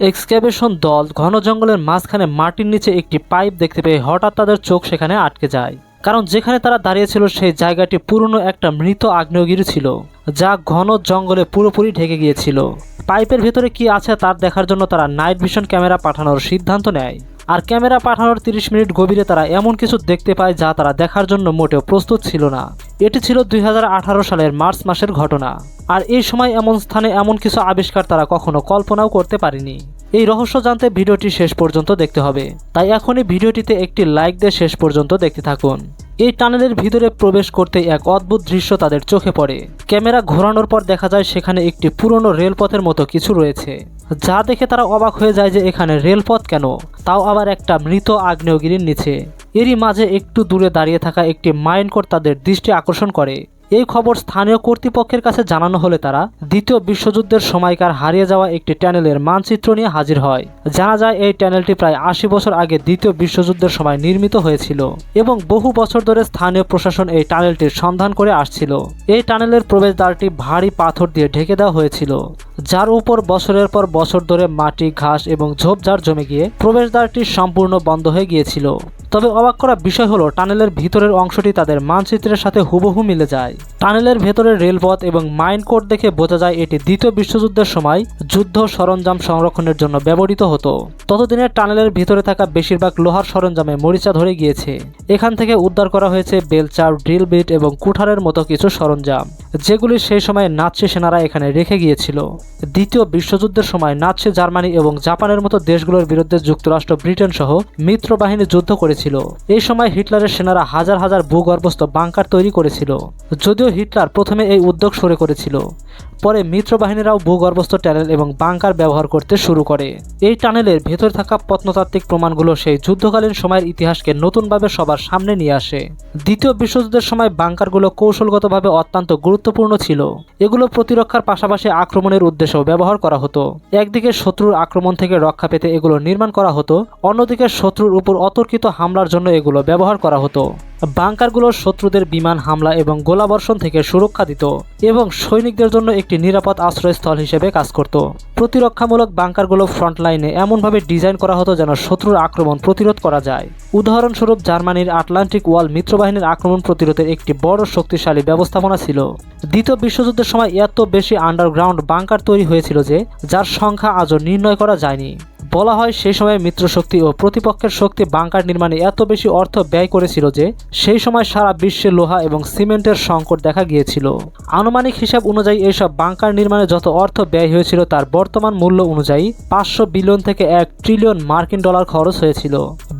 Excavation দল ঘন জঙ্গলের মাঝখানে মাটির নিচে একটি পাইপ দেখতে পেয়ে হঠাৎ তাদের চোখ সেখানে আটকে যায়। কারণ যেখানে তারা দাঁড়িয়েছিল সেই জায়গাটি পুরনো একটা মৃত আগ্নেয়গিরি ছিল, যা ঘন জঙ্গলে পুরোপুরি ঢেকে গিয়েছিল। পাইপের ভেতরে কি আছে তার দেখার জন্য তারা নাইট ভিশন ক্যামেরা পাঠানোর সিদ্ধান্ত নেয়। আর ক্যামেরা পাঠানোর তিরিশ মিনিট গভীরে তারা এমন কিছু দেখতে পায় যা তারা দেখার জন্য মোটেও প্রস্তুত ছিল না। এটি ছিল দুই হাজার আঠারো সালের মার্চ মাসের ঘটনা। আর এই সময় এমন স্থানে এমন কিছু আবিষ্কার তারা কখনো কল্পনাও করতে পারেনি। এই রহস্য জানতে ভিডিওটি শেষ পর্যন্ত দেখতে হবে। তাই এখনই ভিডিওটিতে একটি লাইক দিয়ে শেষ পর্যন্ত দেখতে থাকুন। এই টানেলের ভিতরে প্রবেশ করতে এক অদ্ভুত দৃশ্য তাদের চোখে পড়ে। ক্যামেরা ঘোরানোর পর দেখা যায় সেখানে একটি পুরনো রেলপথের মতো কিছু রয়েছে। যা দেখে তারা অবাক হয়ে যায় যে এখানে রেলপথ কেন? তাও আবার একটা মৃত আগ্নেয়গিরির নিচে। এরই মাঝে একটু দূরে দাঁড়িয়ে থাকা একটি মাইনকোট তাদের দৃষ্টি আকর্ষণ করে। এই খবর স্থানীয় কর্তৃপক্ষের কাছে জানানো হলে তারা দ্বিতীয় বিশ্বযুদ্ধের সময়কার হারিয়ে যাওয়া একটি ট্যানেলের মানচিত্র নিয়ে হাজির হয়। জানা যায়, এই ট্যানেলটি প্রায় আশি বছর আগে দ্বিতীয় বিশ্বযুদ্ধের সময় নির্মিত হয়েছিল এবং বহু বছর ধরে স্থানীয় প্রশাসন এই টানেলটির সন্ধান করে আসছিল। এই টানেলের প্রবেশদ্বারটি ভারী পাথর দিয়ে ঢেকে দেওয়া হয়েছিল, যার উপর বছরের পর বছর ধরে মাটি, ঘাস এবং ঝোপঝাড় জমে গিয়ে প্রবেশদ্বারটি সম্পূর্ণ বন্ধ হয়ে গিয়েছিল। তবে অবাক করা বিষয় হলো, টানেলের ভিতরের অংশটি তাদের মানচিত্রের সাথে হুবহু মিলে যায়। টানেলের ভেতরের রেলপথ এবং মাইন কোড দেখে বোঝা যায় এটি দ্বিতীয় বিশ্বযুদ্ধের সময় যুদ্ধ সরঞ্জাম সংরক্ষণের জন্য ব্যবহৃত হতো। ততদিনে টানেলের ভিতরে থাকা বেশিরভাগ লোহার সরঞ্জামে মরিচা ধরে গিয়েছে। এখান থেকে উদ্ধার করা হয়েছে বেলচার, ড্রিল বিট এবং কুঠারের মতো কিছু সরঞ্জাম। যেগুলি সেই সময় নাৎসি সেনারা এখানে রেখে গিয়েছিল। দ্বিতীয় বিশ্বযুদ্ধের সময় নাৎসি জার্মানি এবং জাপানের মতো দেশগুলোর বিরুদ্ধে যুক্তরাষ্ট্র, ব্রিটেন সহ মিত্র বাহিনী যুদ্ধ করেছিল। এই সময় হিটলারের সেনারা হাজার হাজার ভূগর্ভস্থ বাংকার তৈরি করেছিল। যদিও হিটলার প্রথমে এই উদ্যোগ সরে করেছিল, পরে মিত্র বাহিনীরাও ভূগর্ভস্থ টানেল এবং বাংকার ব্যবহার করতে শুরু করে। এই টানেলের ভেতর থাকা প্রত্নতাত্ত্বিক প্রমাণগুলো সেই যুদ্ধকালীন সময়ের ইতিহাসকে নতুনভাবে সবার সামনে নিয়ে আসে। দ্বিতীয় বিশ্বযুদ্ধের সময় বাংকারগুলো কৌশলগতভাবে অত্যন্ত গুরুত্বপূর্ণ ছিল। এগুলো প্রতিরক্ষার পাশাপাশি আক্রমণের উদ্দেশ্যেও ব্যবহার করা হতো। একদিকে শত্রুর আক্রমণ থেকে রক্ষা পেতে এগুলো নির্মাণ করা হতো, অন্যদিকে শত্রুর উপর অতর্কিত হামলার জন্য এগুলো ব্যবহার করা হতো। বাংকারগুলো শত্রুদের বিমান হামলা এবং গোলাবর্ষণ থেকে সুরক্ষা দিত এবং সৈনিকদের জন্য একটি নিরাপদ আশ্রয়স্থল হিসেবে কাজ করত। প্রতিরক্ষামূলক বাংকারগুলো ফ্রন্ট লাইনে এমনভাবে ডিজাইন করা হতো যেন শত্রুর আক্রমণ প্রতিরোধ করা যায়। উদাহরণস্বরূপ জার্মানির আটলান্টিক ওয়াল মিত্রবাহিনীর আক্রমণ প্রতিরোধের একটি বড় শক্তিশালী ব্যবস্থাপনা ছিল। দ্বিতীয় বিশ্বযুদ্ধের সময় এত বেশি আন্ডারগ্রাউন্ড বাংকার তৈরি হয়েছিল যে, যার সংখ্যা আজও নির্ণয় করা যায়নি। বলা হয় সেই সময় মিত্রশক্তি ও প্রতিপক্ষের শক্তি বাংকার নির্মাণে এত বেশি অর্থ ব্যয় করেছিল যে সেই সময় সারা বিশ্বে লোহা এবং সিমেন্টের সংকট দেখা গিয়েছিল। আনুমানিক হিসাব অনুযায়ী এইসব বাংকার নির্মাণে যত অর্থ ব্যয় হয়েছিল তার বর্তমান মূল্য অনুযায়ী পাঁচশো বিলিয়ন থেকে এক ট্রিলিয়ন মার্কিন ডলার খরচ হয়েছিল।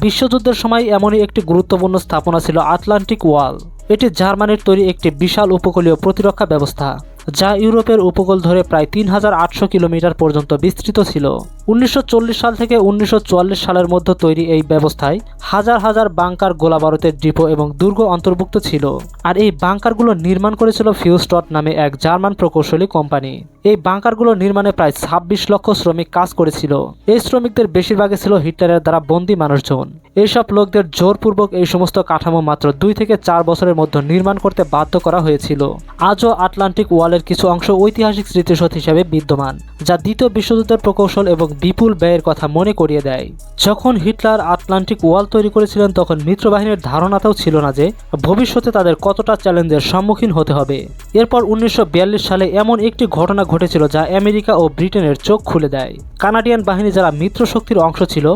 বিশ্বযুদ্ধের সময় এমনই একটি গুরুত্বপূর্ণ স্থাপনা ছিল আটলান্টিক ওয়াল। এটি জার্মানির তৈরি একটি বিশাল উপকূলীয় প্রতিরক্ষা ব্যবস্থা। যা ইউরোপের উপকূল ধরে প্রায় তিন হাজার আটশো কিলোমিটার পর্যন্ত বিস্তৃত ছিল। উনিশশো চল্লিশ সাল থেকে উনিশশো চুয়াল্লিশ সালের মধ্যে তৈরি এই ব্যবস্থায় হাজার হাজার বাংকার গোলাবারুদের ডিপো এবং দুর্গ অন্তর্ভুক্ত ছিল। আর এই বাংকারগুলো নির্মাণ করেছিল ফিউস্টট নামে এক জার্মান প্রকৌশলী কোম্পানি। এই বাংকারগুলো নির্মাণে প্রায় ছাব্বিশ লক্ষ শ্রমিক কাজ করেছিল। এই শ্রমিকদের বেশিরভাগই ছিল হিটলারের দ্বারা বন্দী মানুষজন। এইসব লোকদের জোরপূর্বক এই সমস্ত কাঠামো মাত্র দুই থেকে চার বছরের মধ্যে নির্মাণ করতে বাধ্য করা হয়েছিল। আজও আটলান্টিক ওয়ালের কিছু অংশ ঐতিহাসিক স্মৃতিসৌধ হিসেবে বিদ্যমান, যা দ্বিতীয় বিশ্বযুদ্ধের প্রকৌশল এবং বিপুল ব্যয়ের কথা মনে করিয়ে দেয়। যখন হিটলার আটলান্টিক ওয়াল তৈরি করেছিলেন, তখন মিত্রবাহিনীর ধারণাতেও ছিল না যে ভবিষ্যতে তাদের কতটা চ্যালেঞ্জের সম্মুখীন হতে হবে। এরপর উনিশশো বিয়াল্লিশ সালে এমন একটি ঘটনা ঘটেছিল, যা আমেরিকা ও ব্রিটেনের চোখ খুলে দেয়। কানাডিয়ান বাহিনী যারা মিত্র শক্তির অংশ ছিল,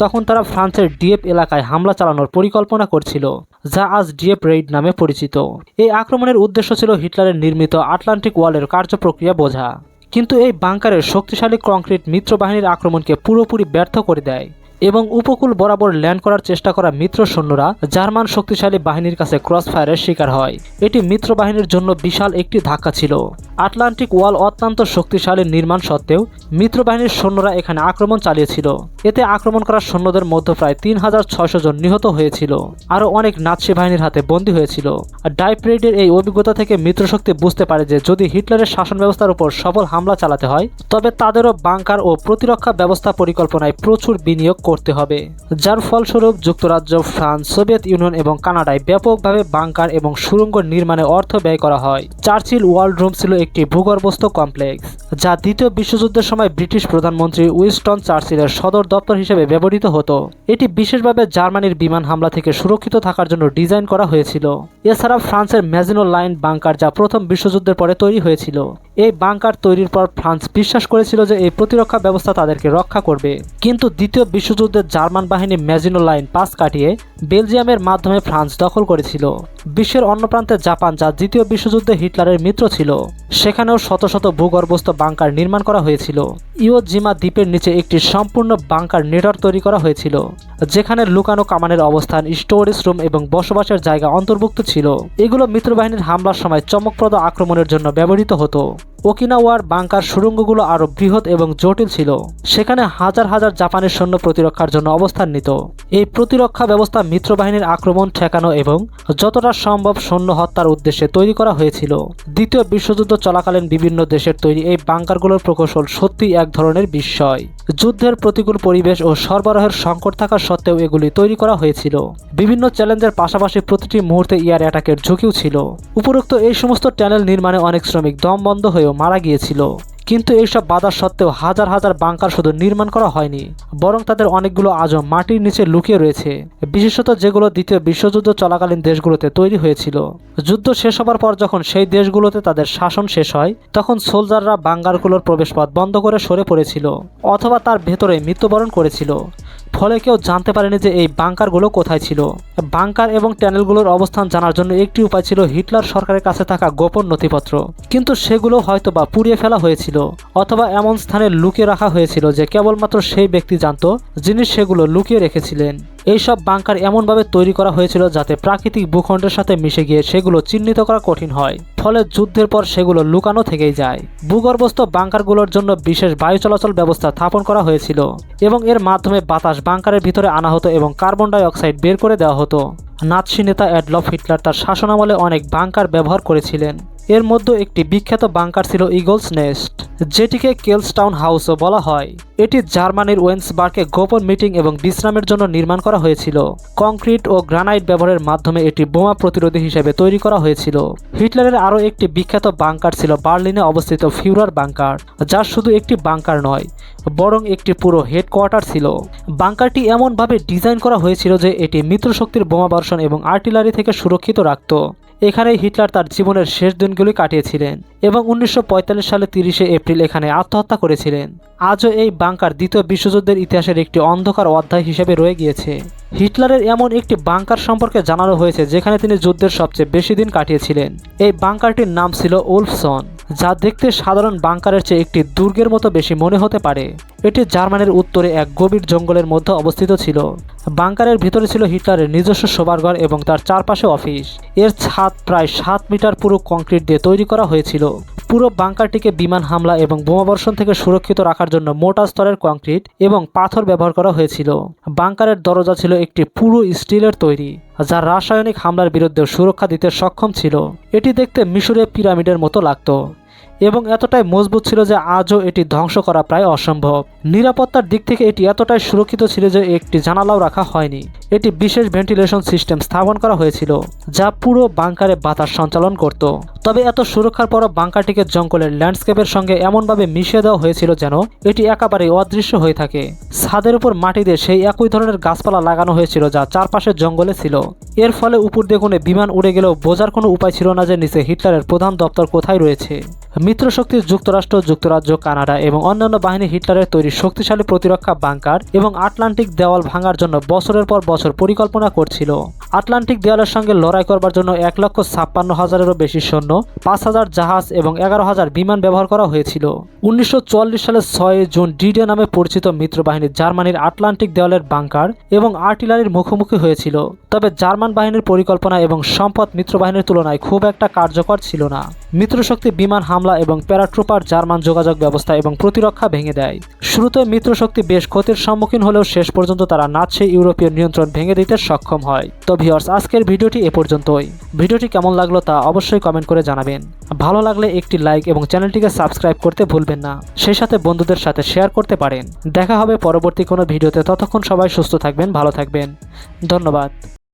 তখন তারা ফ্রান্সের ডিএপ এলাকায় হামলা চালানোর পরিকল্পনা করছিল, যা আজ ডিএপ রেইড নামে পরিচিত। এই আক্রমণের উদ্দেশ্য ছিল হিটলারের নির্মিত আটলান্টিক ওয়ালের কার্যপ্রক্রিয়া বোঝা। কিন্তু এই বাংকারের শক্তিশালী কংক্রিট মিত্র বাহিনীর আক্রমণকে পুরোপুরি ব্যর্থ করে দেয়। এবং উপকূল বরাবর ল্যান্ড করার চেষ্টা করা মিত্র সৈন্যরা জার্মান শক্তিশালী বাহিনীর কাছে ক্রস ফায়ারের শিকার হয়। এটি মিত্র বাহিনীর জন্য বিশাল একটি ধাক্কা ছিল। আটলান্টিক ওয়াল অত্যন্ত শক্তিশালী নির্মাণ সত্ত্বেও মিত্র বাহিনীর সৈন্যরা এখানে আক্রমণ চালিয়েছিল। এতে আক্রমণ করা সৈন্যদের মধ্যে প্রায় তিন হাজার ছয়শো জন নিহত হয়েছিল। আরও অনেক নাৎসি বাহিনীর হাতে বন্দী হয়েছিল। ডাইপ্রেডের এই অভিজ্ঞতা থেকে মিত্রশক্তি বুঝতে পারে যে, যদি হিটলারের শাসন ব্যবস্থার উপর সফল হামলা চালাতে হয়, তবে তাদেরও বাংকার ও প্রতিরক্ষা ব্যবস্থা পরিকল্পনায় প্রচুর বিনিয়োগ করতে হবে, যার ফলস্বরূপ যুক্তরাজ্য, ফ্রান্স, সোভিয়েত ইউনিয়ন এবং কানাডায় ব্যাপকভাবে বাংকার এবং সুড়ঙ্গ নির্মাণে অর্থ ব্যয় করা হয়। চার্চিল ওয়ার্ল্ড রুম ছিল একটি ভূগর্ভস্থ কমপ্লেক্স, যা দ্বিতীয় বিশ্বযুদ্ধের সময় ব্রিটিশ প্রধানমন্ত্রী উইস্টন চার্চিলের সদর দপ্তর হিসেবে ব্যবহৃত হতো। এটি বিশেষভাবে জার্মানির বিমান হামলা থেকে সুরক্ষিত থাকার জন্য ডিজাইন করা হয়েছিল। এছাড়া ফ্রান্সের ম্যাজিনো লাইন বাংকার যা প্রথম বিশ্বযুদ্ধের পরে তৈরি হয়েছিল। এই বাংকার তৈরির পর ফ্রান্স বিশ্বাস করেছিল যে এই প্রতিরক্ষা ব্যবস্থা তাদেরকে রক্ষা করবে। কিন্তু দ্বিতীয় বিশ্বযুদ্ধে জার্মান বাহিনী মেজিনো লাইন পাস কাটিয়ে বেলজিয়ামের মাধ্যমে ফ্রান্স দখল করেছিল। বিশ্বের অন্য প্রান্তে জাপান যা দ্বিতীয় বিশ্বযুদ্ধে হিটলারের মিত্র ছিল। সেখানেও শত শত ভূগর্ভস্থ বাংকার নির্মাণ করা হয়েছিল। ইও জিমা দ্বীপের নিচে একটি সম্পূর্ণ বাংকার নেটওয়ার্ক তৈরি করা হয়েছিল, যেখানে লুকানো কামানের অবস্থান, স্টোরেজ রুম এবং বসবাসের জায়গা অন্তর্ভুক্ত ছিল। এগুলো মিত্রবাহিনীর হামলার সময় চমকপ্রদ আক্রমণের জন্য ব্যবহৃত হতো। ওকিনাওয়ার বাংকার সুড়ঙ্গগুলো আরও বৃহৎ এবং জটিল ছিল, সেখানে হাজার হাজার জাপানের সৈন্য প্রতিরক্ষার জন্য অবস্থান নিত। এই প্রতিরক্ষা ব্যবস্থা মিত্রবাহিনীর আক্রমণ ঠেকানো এবং যতটা সম্ভব সৈন্য হত্যার উদ্দেশ্যে তৈরি করা হয়েছিল। দ্বিতীয় বিশ্বযুদ্ধ চলাকালীন বিভিন্ন দেশের তৈরি এই বাংকারগুলোর প্রকৌশল সত্যি এক ধরনের বিস্ময়। যুদ্ধের প্রতিকূল পরিবেশ ও সরবরাহের সংকট থাকা সত্ত্বেও এগুলি তৈরি করা হয়েছিল। বিভিন্ন চ্যালেঞ্জের পাশাপাশি প্রতিটি মুহূর্তে ইয়ার অ্যাটাকের ঝুঁকিও ছিল। উপরোক্ত এই সমস্ত ট্যানেল নির্মাণে অনেক শ্রমিক দম বন্ধ হয়েও মারা গিয়েছিল। কিন্তু এইসব বাধা সত্ত্বেও হাজার হাজার বাংকার শুধু নির্মাণ করা হয়নি, বরং তাদের অনেকগুলো আজও মাটির নিচে লুকিয়ে রয়েছে, বিশেষত যেগুলো দ্বিতীয় বিশ্বযুদ্ধ চলাকালীন দেশগুলোতে তৈরি হয়েছিল। যুদ্ধ শেষ হবার পর যখন সেই দেশগুলোতে তাদের শাসন শেষ হয়, তখন সোলজাররা বাঙ্গারগুলোর প্রবেশপথ বন্ধ করে সরে পড়েছিল, অথবা তার ভেতরে মৃত্যুবরণ করেছিল। ফলে কেউ জানতে পারেনি যে এই বাংকারগুলো কোথায় ছিল। বাংকার এবং ট্যানেলগুলোর অবস্থান জানার জন্য একটি উপায় ছিল হিটলার সরকারের কাছে থাকা গোপন নথিপত্র। কিন্তু সেগুলো হয়তো বা পুড়িয়ে ফেলা হয়েছিল, অথবা এমন স্থানে লুকিয়ে রাখা হয়েছিল যে কেবলমাত্র সেই ব্যক্তি জানত যিনি সেগুলো লুকিয়ে রেখেছিলেন। এইসব বাংকার এমনভাবে তৈরি করা হয়েছিল যাতে প্রাকৃতিক ভূখণ্ডের সাথে মিশে গিয়ে সেগুলো চিহ্নিত করা কঠিন হয়। ফলে যুদ্ধের পর সেগুলো লুকানো থেকেই যায়। ভূগর্ভস্থ বাংকারগুলোর জন্য বিশেষ বায়ু চলাচল ব্যবস্থা স্থাপন করা হয়েছিল এবং এর মাধ্যমে বাতাস বাংকারের ভিতরে আনা হতো এবং কার্বন ডাই অক্সাইড বের করে দেওয়া হতো। নাৎসি নেতা অ্যাডলফ হিটলার তার শাসনামলে অনেক বাংকার ব্যবহার করেছিলেন। এর মধ্যে একটি বিখ্যাত বাংকার ছিল ইগলস নেস্ট, যেটিকে কেলসটাউন হাউসও বলা হয়। এটি জার্মানির ওয়েন্সবার্গে গোপন মিটিং এবং বিশ্রামের জন্য নির্মাণ করা হয়েছিল। কংক্রিট ও গ্রানাইট ব্যবহারের মাধ্যমে এটি বোমা প্রতিরোধী হিসেবে তৈরি করা হয়েছিল। হিটলারের আরও একটি বিখ্যাত বাংকার ছিল বার্লিনে অবস্থিত ফিউরার বাংকার, যা শুধু একটি বাংকার নয়, বরং একটি পুরো হেডকোয়ার্টার ছিল। বাংকারটি এমনভাবে ডিজাইন করা হয়েছিল যে এটি মিত্রশক্তির বোমা বর্ষণ এবং আর্টিলারি থেকে সুরক্ষিত রাখত। এখানেই হিটলার তার জীবনের শেষ দিনগুলি কাটিয়েছিলেন এবং উনিশশো সালে তিরিশে এপ্রিল এখানে আত্মহত্যা করেছিলেন। আজও এই বাংকার দ্বিতীয় বিশ্বযুদ্ধের ইতিহাসের একটি অন্ধকার অধ্যায় হিসেবে রয়ে গিয়েছে। হিটলারের এমন একটি বাংকার সম্পর্কে জানানো হয়েছে যেখানে তিনি যুদ্ধের সবচেয়ে বেশি দিন কাটিয়েছিলেন। এই বাংকারটির নাম ছিল উলফসন যা দেখতে সাধারণ বাংকারের চেয়ে একটি দুর্গের মতো বেশি মনে হতে পারে। এটি জার্মানির উত্তরে এক গভীর জঙ্গলের মধ্যে অবস্থিত ছিল। বাংকারের ভিতরে ছিল হিটলারের নিজস্ব শোবার এবং তার চারপাশে অফিস। এর ছাদ প্রায় সাত মিটার পুরো কংক্রিট দিয়ে তৈরি করা হয়েছিল। পুরো বাংকারটিকে বিমান হামলা এবং বোমাবর্ষণ থেকে সুরক্ষিত রাখার জন্য মোটা স্তরের কংক্রিট এবং পাথর ব্যবহার করা হয়েছিল। বাংকারের দরজা ছিল একটি পুরো স্টিলের তৈরি, যা রাসায়নিক হামলার বিরুদ্ধে সুরক্ষা দিতে সক্ষম ছিল। এটি দেখতে মিশরীয় পিরামিডের মতো লাগতো। এবং এতটাই মজবুত ছিল যে আজও এটি ধ্বংস করা প্রায় অসম্ভব। নিরাপত্তার দিক থেকে এটি এতটাই সুরক্ষিত ছিল যে একটি জানালাও রাখা হয়নি। এটি বিশেষ ভেন্টিলেশন সিস্টেম স্থাপন করা হয়েছিল, যা পুরো বাংকারে বাতাস সঞ্চালন করত। তবে এত সুরক্ষার পরও বাংকারটিকে জঙ্গলের ল্যান্ডস্কেপের সঙ্গে এমনভাবে মিশিয়ে দেওয়া হয়েছিল যেন এটি একেবারেই অদৃশ্য হয়ে থাকে। ছাদের উপর মাটি দিয়ে সেই একই ধরনের গাছপালা লাগানো হয়েছিল যা চারপাশে জঙ্গলে ছিল। এর ফলে উপর দেখুনে বিমান উড়ে গেলেও বোঝার কোনো উপায় ছিল না যে নিচে হিটলারের প্রধান দপ্তর কোথায় রয়েছে। মিত্রশক্তির যুক্তরাষ্ট্র, যুক্তরাজ্য, কানাডা এবং অন্যান্য বাহিনী হিটলারের তৈরি শক্তিশালী প্রতিরক্ষা বাংকার এবং আটলান্টিক দেওয়াল ভাঙার জন্য বছরের পর বছর পরিকল্পনা করছিল। আটলান্টিক দেওয়ালের সঙ্গে লড়াই করবার জন্য এক লক্ষ ছাপ্পান্ন হাজারেরও বেশি সৈন্য, পাঁচ হাজার জাহাজ এবং এগারো হাজার বিমান ব্যবহার করা হয়েছিল। উনিশশো চুয়াল্লিশ সালের ছয় জুন ডিডে নামে পরিচিত মিত্রবাহিনী জার্মানির আটলান্টিক দেওয়ালের বাংকার এবং আর্টিলারির মুখোমুখি হয়েছিল। তবে জার্মান বাহিনীর পরিকল্পনা এবং সম্পদ মিত্রবাহিনীর তুলনায় খুব একটা কার্যকর ছিল না। মিত্রশক্তি বিমান হামলা হামলা এবং প্যারাট্রুপার জার্মান যোগাযোগ ব্যবস্থা এবং প্রতিরক্ষা ভেঙে দেয়। শুরুতে মিত্রশক্তি বেশ ক্ষতির সম্মুখীন হলেও শেষ পর্যন্ত তারা নাৎসি ইউরোপীয় নিয়ন্ত্রণ ভেঙে দিতে সক্ষম হয়। তো ভিওর্স আজকের ভিডিওটি এ পর্যন্তই। ভিডিওটি কেমন লাগল তা অবশ্যই কমেন্ট করে জানাবেন। ভালো লাগলে একটি লাইক এবং চ্যানেলটিকে সাবস্ক্রাইব করতে ভুলবেন না। সেই সাথে বন্ধুদের সাথে শেয়ার করতে পারেন। দেখা হবে পরবর্তী কোনো ভিডিওতে। ততক্ষণ সবাই সুস্থ থাকবেন, ভালো থাকবেন। ধন্যবাদ।